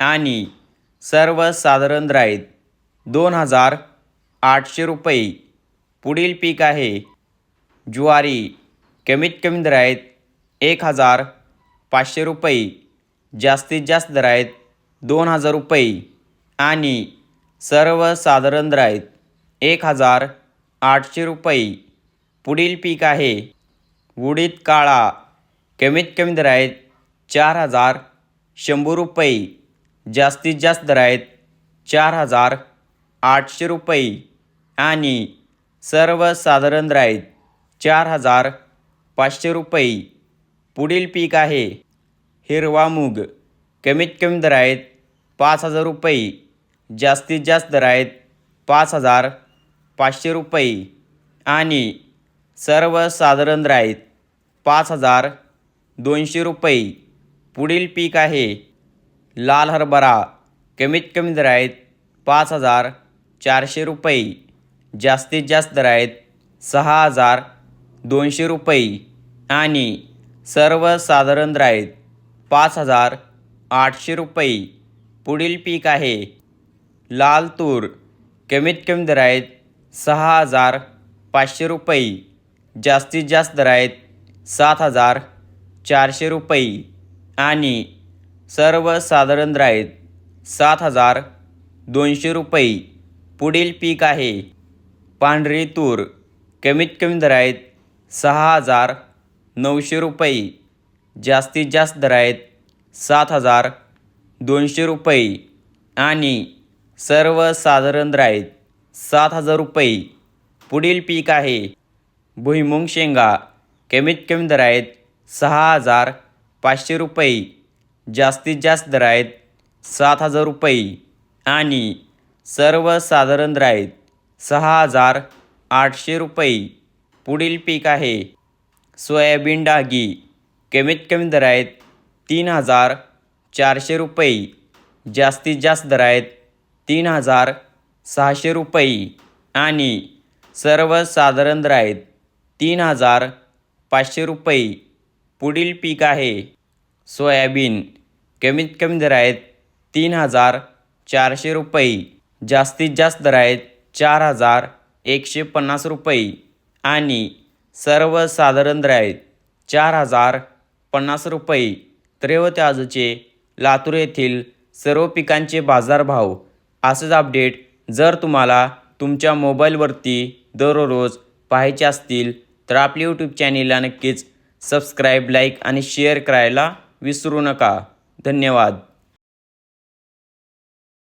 आणि सर्वसाधारण राईत दोन हजार आठशे रुपये. पुढील पीक आहे ज्वारी. कमीत कमी दर आहेत एक हजार पाचशे रुपये. जास्तीत जास्त दर आहेत दोन हजार रुपये. आणि सर्वसाधारण दर एक हजार आठशे रुपये. पुढील पीक आहे उडीद काळा. कमीत कमी दर आहेत चार हजार शंभर रुपये. जास्तीत जास्त दर आहेत चार हजार आठशे रुपये आणि सर्वसाधारण दर आहेत चार हजार पाचशे रुपये. पुढील पीक आहे हिरवा मूग. कमीत कमी दर आहेत पाच हजार रुपये. जास्तीत जास्त दर आहेत पाच हजार पाचशे रुपये. आणि सर्वसाधारण दर आहेत पाच हजार दोनशे रुपये. पुढील पीक आहे लाल हरभरा कमीत कमी दर आहेत पाच हजार चारशे रुपये जास्तीत जास्त दर आहेत सहा हजार दोनशे रुपये आणि सर्वसाधारण दर आहेत पाच हजार आठशे रुपये. पुढील पीक आहे लाल तूर कमीत कमी दर आहेत सहा हजार पाचशे रुपये जास्तीत जास्त दर आहेत सात हजार चारशे रुपये आणि सर्वसाधारण दर आहेत सात हजार दोनशे रुपये. पुढील पीक आहे. पांढरी तूर कमीत कमी दर आहेत सहा हजार नऊशे रुपये. जास्तीत जास्त दर आहेत सात हजार दोनशे रुपये. आणि सर्वसाधारण दर आहेत सात हजार रुपये. पुढील पीक आहे. भुईमुंग शेंगा कमीत कमी दर आहेत सहा हजार पाचशे रुपये. जास्तीत जास्त दर आहेत सात हजार रुपये आणि सर्वसाधारण दर आहेत सहा हजार आठशे रुपये पुढील पीक आहे. सोयाबीन डागी कमीत कमी दर आहेत तीन हजार चारशे रुपये जास्तीत जास्त दर आहेत तीन हजार सहाशे रुपये आणि सर्वसाधारण दर आहेत तीन हजार पाचशे रुपये पुढील पीक आहे. सोयाबीन कमीत कमी दर आहेत तीन हजार चारशे रुपये. जास्तीत जास्त दर आहेत चार हजार एकशे पन्नास रुपये. आणि सर्वसाधारण दर आहेत चार हजार पन्नास रुपये. त्रेवते आजचे लातूर येथील सर्व पिकांचे बाजारभाव. असंच अपडेट जर तुम्हाला तुमच्या मोबाईलवरती दररोज पाहायचे असतील तर आपल्या यूट्यूब चॅनेलला नक्कीच सबस्क्राईब लाईक आणि शेअर करायला विसरू नका. धन्यवाद.